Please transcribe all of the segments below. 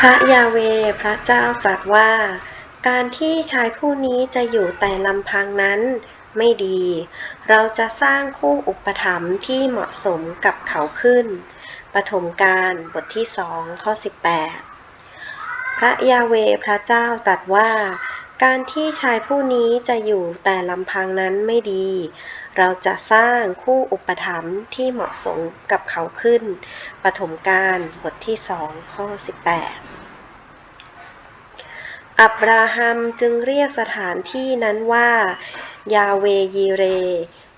พระยาเวพระเจ้าตรัสว่า การที่ชายผู้นี้จะอยู่แต่ลำพังนั้นไม่ดี เราจะสร้างคู่อุปถัมภ์ที่เหมาะสมกับเขาขึ้น ปฐมกาลบทที่สองข้อ 18 พระยาเวพระเจ้าตรัสว่า การที่ชายผู้นี้จะอยู่แต่ลำพังนั้นไม่ดี เราจะสร้างคู่อุปถัมภ์ที่เหมาะสมกับเขาขึ้น ปฐมกาลบทที่สองข้อ 18 อับราฮัมจึงเรียกสถานที่นั้นว่า ยาเวยีเร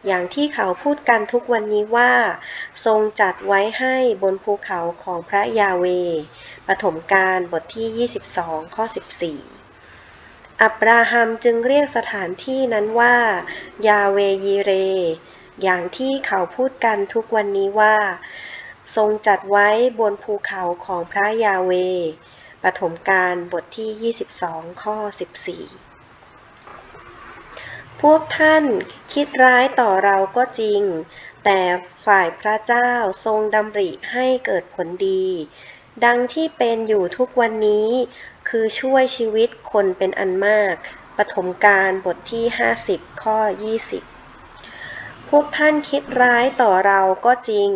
อย่างที่เขาพูดกันทุกวันนี้ว่า ทรงจัดไว้ให้บนภูเขาของพระยาเว ปฐมกาลบทที่ 22 ข้อ 14 อับราฮัมจึงเรียกสถานที่นั้นว่า ยาเวยีเร อย่างที่เขาพูดกันทุกวันนี้ว่า ทรงจัดไว้บนภูเขาของพระยาเว ปฐมกาลบทที่ 22 ข้อ 14 พวกท่านคิดร้ายต่อเราก็จริง แต่ฝ่ายพระเจ้าทรงดำริให้เกิดผลดี ดังที่เป็นอยู่ทุกวันนี้ คือช่วยชีวิตคนเป็นอันมาก ปฐมกาลบทที่ 50 ข้อ 20 พวกท่านคิดร้ายต่อเราก็จริง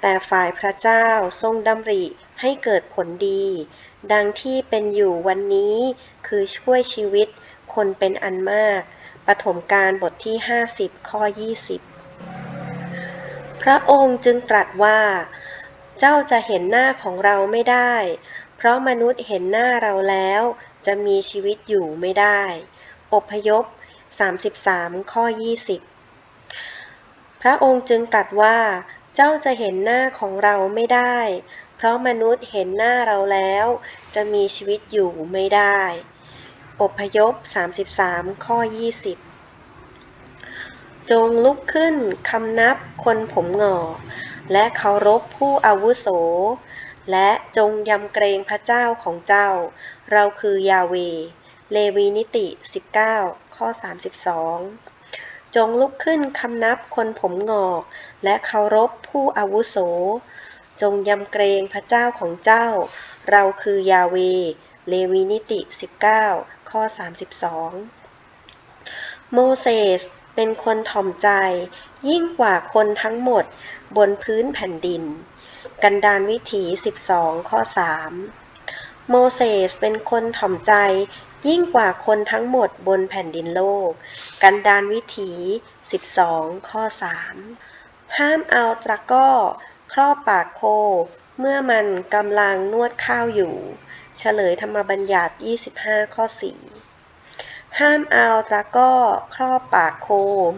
แต่ฝ่ายพระเจ้าทรงดำริให้เกิดผลดี ดังที่เป็นอยู่วันนี้ คือช่วยชีวิตคนเป็นอันมาก ปฐมกาลบทที่ 50 ข้อ 20 พระองค์จึงตรัสว่า เจ้าจะเห็นหน้าของเราไม่ได้ เพราะมนุษย์เห็นหน้าเราแล้ว จะมีชีวิตอยู่ไม่ได้ อพยพ 33 ข้อ 20 พระองค์จึงตรัสว่า เจ้าจะเห็นหน้าของเราไม่ได้ เพราะมนุษย์เห็นหน้าเราแล้ว จะมีชีวิตอยู่ไม่ได้ อพยพ 33 ข้อ 20จงลุกขึ้นคำนับคนผมหงอกและเคารพผู้อาวุโส และจงยำเกรงพระเจ้าของเจ้า เราคือยาเว เลวีนิติ 19 ข้อ 32 จงลุกขึ้นคำนับคนผมหงอก และเคารพผู้อาวุโส จงยำเกรงพระเจ้าของเจ้า เราคือยาเว เลวีนิติ 19 ข้อ 32 โมเสสเป็นคนถ่อมใจ ยิ่งกว่าคนทั้งหมดบนพื้นแผ่นดิน กันดานวิถี 12 ข้อ 3 โมเสสเป็นคนถ่อมใจยิ่งกว่าคนทั้งหมดบนแผ่นดินโลก กันดานวิถี 12 ข้อ 3 ห้ามเอาตะก้อ ครอบปากโค เมื่อมันกำลังนวดข้าวอยู่ เฉลยธรรมบัญญัติ 25 ข้อ 4 ห้ามเอาตะก้อ ครอบปากโค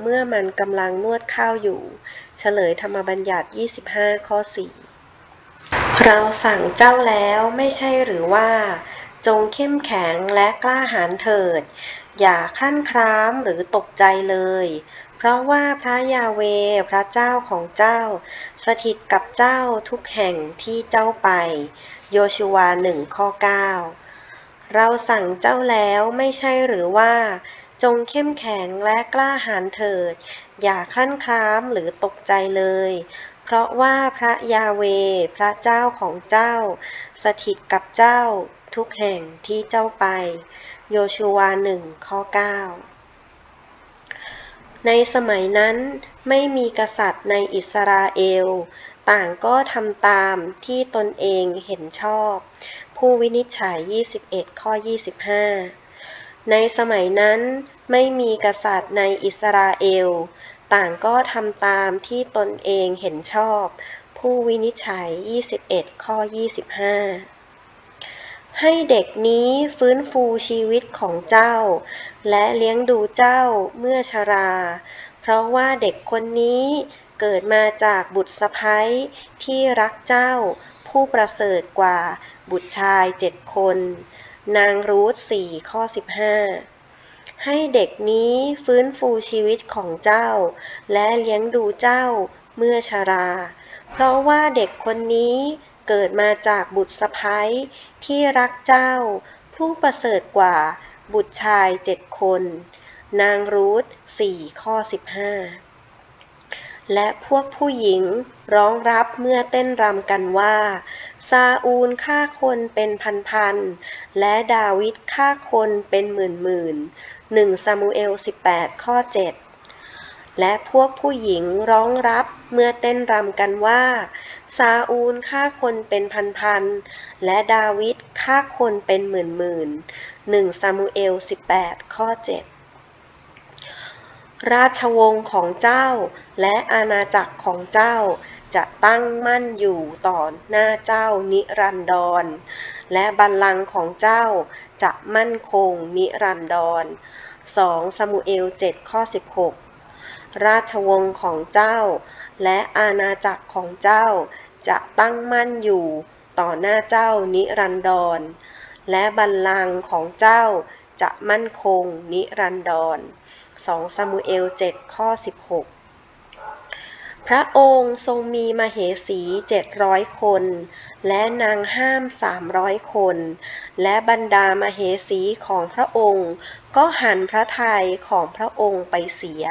เมื่อมันกำลังนวดข้าวอยู่ เฉลยธรรมบัญญัติ 25 ข้อ 4 เราสั่งเจ้าแล้วไม่ใช่หรือว่า จงเข้มแข็งและกล้าหาญเถิด อย่าคลั่นคล้ามหรือตกใจเลย เพราะว่าพระยาเวพระเจ้าของเจ้า สถิตกับเจ้าทุกแห่งที่เจ้าไป โยชูวาหนึ่งข้อ 9 เราสั่งเจ้าแล้วไม่ใช่หรือว่า จงเข้มแข็งและกล้าหาญเถิด อย่าคลั่นคล้ามหรือตกใจเลย เพราะว่าพระยาเว พระเจ้าของเจ้า สถิตกับเจ้าทุกแห่งที่เจ้าไป โยชูวาหนึ่งข้อ 9 ในสมัยนั้นไม่มีกษัตริย์ในอิสราเอล ต่างก็ทำตามที่ตนเองเห็นชอบ ผู้วินิจฉัย 21 ข้อ 25 ในสมัยนั้นไม่มีกษัตริย์ในอิสราเอล ต่างก็ทำตามที่ตนเองเห็นชอบ ผู้วินิจฉัย 21 ข้อ 25 ให้เด็กนี้ฟื้นฟูชีวิตของเจ้า และเลี้ยงดูเจ้าเมื่อชรา เพราะว่าเด็กคนนี้เกิดมาจากบุตรสะใภ้ที่รักเจ้า ผู้ประเสริฐกว่าบุตรชายเจ็ดคน นางรูธสี่ข้อ15 ให้เด็กนี้ฟื้นฟูชีวิตของเจ้า และเลี้ยงดูเจ้าเมื่อชรา เพราะว่าเด็กคนนี้เกิดมาจากบุตรสะใภ้ที่รักเจ้า ผู้ประเสริฐกว่าบุตรชายเจ็ดคน นางรูธสี่ข้อ15และพวกผู้หญิงร้องรับเมื่อเต้นรำกันว่า ซาอูลฆ่าคนเป็นพันๆ และดาวิดฆ่าคนเป็นหมื่น หนึ่งซามูเอล18 ข้อ 7 และพวกผู้หญิงร้องรับเมื่อเต้นรำกันว่า ซาอูลฆ่าคนเป็นพันๆ และดาวิดฆ่าคนเป็นหมื่นๆหนึ่งซามูเอล18 ข้อ 7ราชวงศ์ของเจ้าและอาณาจักรของเจ้าจะตั้งมั่นอยู่ต่อหน้าเจ้านิรันดร และบัลลังก์ของเจ้าจะมั่นคงนิรันดร 2 ซามูเอล 7 ข้อ 16 ราชวงศ์ของเจ้า และอาณาจักรของเจ้าจะตั้งมั่นอยู่ต่อหน้าเจ้านิรันดร และบัลลังก์ของเจ้าจะมั่นคงนิรันดร 2 ซามูเอล 7 ข้อ 16 พระองค์ทรงมีมเหสีเจ็ดร้อยคน และนางห้ามสามร้อยคน และบรรดามเหสีของพระองค์ ก็หันพระทัยของพระองค์ไปเสีย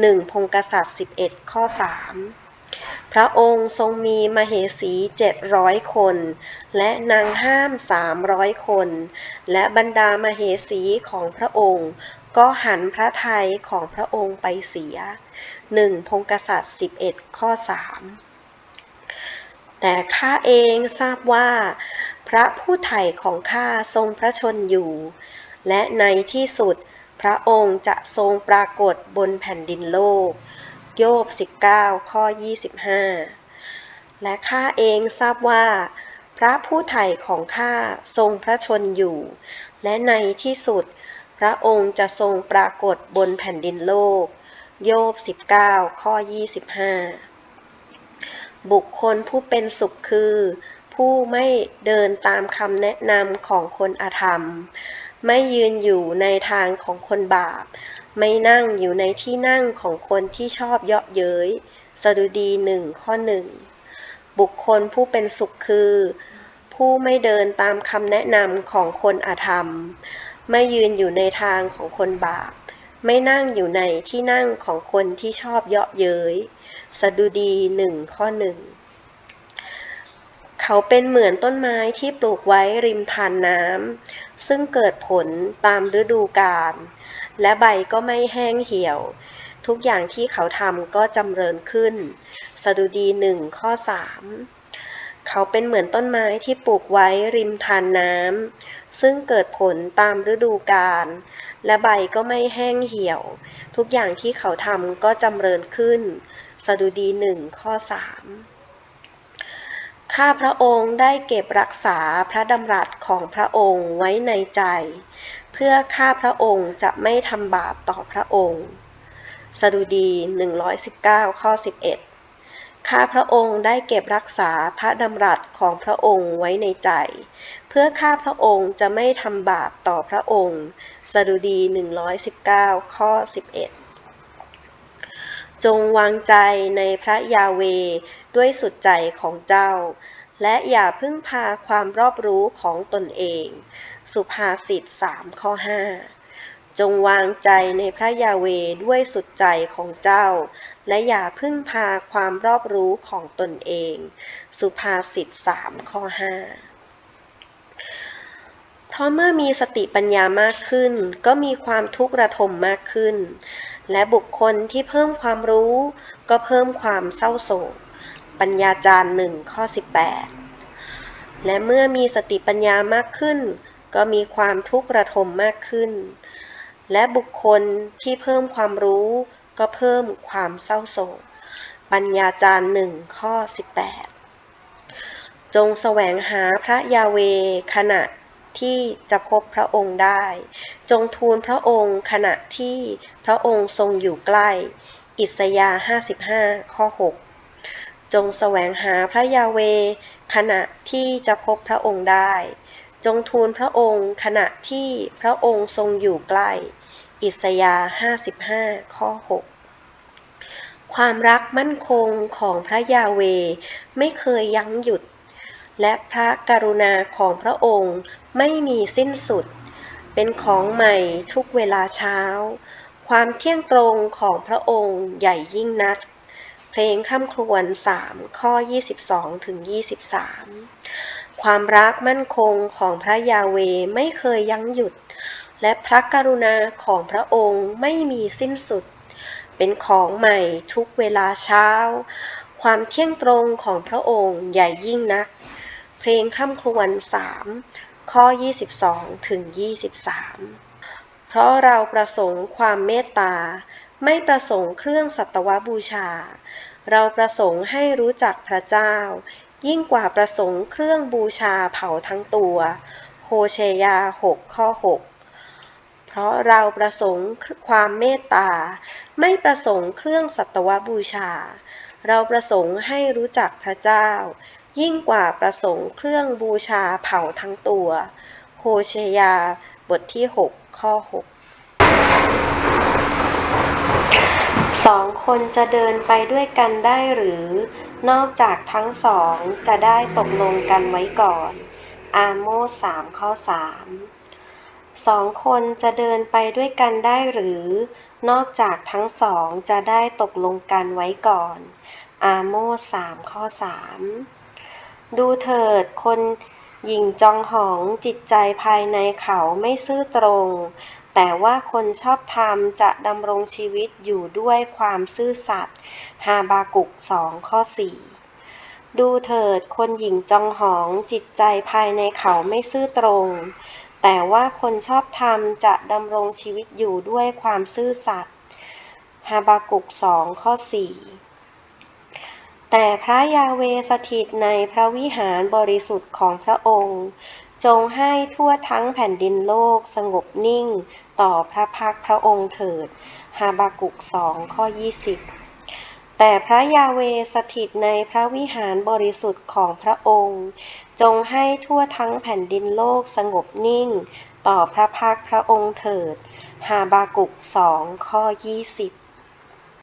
หนึ่งพงกษัตริย์11 ข้อ 3 พระองค์ทรงมีมเหสีเจ็ดร้อยคน และนางห้ามสามร้อยคน และบรรดามเหสีของพระองค์ ก็หันพระทัยของพระองค์ไปเสียหนึ่งพงกษัตริย์ 11 ข้อ 3 แต่ข้าเองทราบว่า พระผู้ไถ่ของข้าทรงพระชนอยู่ และในที่สุดพระองค์จะทรงปรากฏบนแผ่นดินโลก โยบ 19 ข้อ 25 และข้าเองทราบว่า พระผู้ไถ่ของข้าทรงพระชนอยู่ และในที่สุดพ พระองค์จะทรงปรากฏบนแผ่นดินโลก โยบ 19 ข้อ 25 บุคคลผู้เป็นสุขคือ ผู้ไม่เดินตามคำแนะนำของคนอาธรรม ไม่ยืนอยู่ในทางของคนบาป ไม่นั่งอยู่ในที่นั่งของคนที่ชอบเยาะเย้ย สดุดีหนึ่งข้อหนึ่ง บุคคลผู้เป็นสุขคือ ผู้ไม่เดินตามคำแนะนำของคนอาธรรม ไม่ยืนอยู่ในทางของคนบาป ไม่นั่งอยู่ในที่นั่งของคนที่ชอบเยาะเย้ย สดุดีหนึ่งข้อหนึ่ง เขาเป็นเหมือนต้นไม้ที่ปลูกไว้ริมทานน้ำ ซึ่งเกิดผลตามฤดูกาล และใบก็ไม่แห้งเหี่ยว ทุกอย่างที่เขาทำก็จำเริญขึ้น สดุดีหนึ่งข้อสาม เขาเป็นเหมือนต้นไม้ที่ปลูกไว้ริมทานน้ำซึ่งเกิดผลตามฤดูกาลและใบก็ไม่แห้งเหี่ยว ทุกอย่างที่เขาทำก็จำเริญขึ้น สดุดีหนึ่งข้อสามข้าพระองค์ได้เก็บรักษาพระดำรัสของพระองค์ไว้ในใจ เพื่อข้าพระองค์จะไม่ทำบาปต่อพระองค์ สดุดี 119 ข้อ 11 ข้าพระองค์ได้เก็บรักษาพระดำรัสของพระองค์ไว้ในใจ เพื่อข้าพระองค์จะไม่ทำบาปต่อพระองค์สดุดี 119 ข้อ 11 จงวางใจในพระยาเวด้วยสุดใจของเจ้า และอย่าพึ่งพาความรอบรู้ของตนเอง สุภาษิต3ข้อ 5 จงวางใจในพระยาเวด้วยสุดใจของเจ้า และอย่าพึ่งพาความรอบรู้ของตนเอง สุภาษิต3ข้อ5เพราะเมื่อมีสติปัญญามากขึ้น ก็มีความทุกข์ระทมมากขึ้น และบุคคลที่เพิ่มความรู้ ก็เพิ่มความเศร้าโศก ปัญญาจารย์หนึ่งข้อ 18 และเมื่อมีสติปัญญามากขึ้น ก็มีความทุกข์ระทมมากขึ้น และบุคคลที่เพิ่มความรู้ ก็เพิ่มความเศร้าโศก ปัญญาจารย์หนึ่งข้อ 18 จงแสวงหาพระยาเวขณะที่จะพบพระองค์ได้ จงทูลพระองค์ขณะที่พระองค์ทรงอยู่ใกล้ อิสยาห์55 ข้อ 6 จงแสวงหาพระยาเว ขณะที่จะพบพระองค์ได้ จงทูลพระองค์ขณะที่พระองค์ทรงอยู่ใกล้ อิสยาห์55ข้อ 6 ความรักมั่นคงของพระยาเวไม่เคยยั้งหยุด และพระกรุณาของพระองค์ไม่มีสิ้นสุด เป็นของใหม่ทุกเวลาเช้า ความเที่ยงตรงของพระองค์ใหญ่ยิ่งนักเพลงคร่ำครวญ3ข้อ 22ถึง23 ความรักมั่นคงของพระยาเวไม่เคยยั้งหยุด และพระกรุณาของพระองค์ไม่มีสิ้นสุด เป็นของใหม่ทุกเวลาเช้า ความเที่ยงตรงของพระองค์ใหญ่ยิ่งนัก เพลงคร่ำครวญ3ข้อ 22 ถึง 23 เพราะเราประสงค์ความเมตตา ไม่ประสงค์เครื่องสัตวบูชา เราประสงค์ให้รู้จักพระเจ้า ยิ่งกว่าประสงค์เครื่องบูชาเผาทั้งตัว โฮเชยา 6 ข้อ 6 เพราะเราประสงค์ความเมตตา ไม่ประสงค์เครื่องสัตวบูชา เราประสงค์ให้รู้จักพระเจ้า ยิ่งกว่าประสงค์เครื่องบูชาเผาทั้งตัวโฮเชยา บทที่ 6 ข้อ 6 สองคนจะเดินไปด้วยกันได้หรือ นอกจากทั้งสองจะได้ตกลงกันไว้ก่อน อาโมสามข้อสาม สองคนจะเดินไปด้วยกันได้หรือ นอกจากทั้งสองจะได้ตกลงกันไว้ก่อน อาโมสสามข้อสามดูเถิดคนหญิงจองหองจิตใจภายในเขาไม่ซื่อตรง แต่ว่าคนชอบธรรมจะดำรงชีวิตอยู่ด้วยความซื่อสัตย์ฮาบากุกสองข้อสี่ดูเถิดคนหญิงจองหองจิตใจภายในเขาไม่ซื่อตรง แต่ว่าคนชอบธรรมจะดำรงชีวิตอยู่ด้วยความซื่อสัตย์ฮาบากุกสองข้อสี่แต่พระยาเวสถิตในพระวิหารบริสุทธิ์ของพระองค์ จงให้ทั่วทั้งแผ่นดินโลกสงบนิ่งต่อพระพักพระองค์เถิดฮาบากุกสองข้อยี่สิบแต่พระยาเวสถิตในพระวิหารบริสุทธิ์ของพระองค์ จงให้ทั่วทั้งแผ่นดินโลกสงบนิ่ง ต่อพระพักพระองค์เถิด ฮาบากุกสองข้อยี่สิบ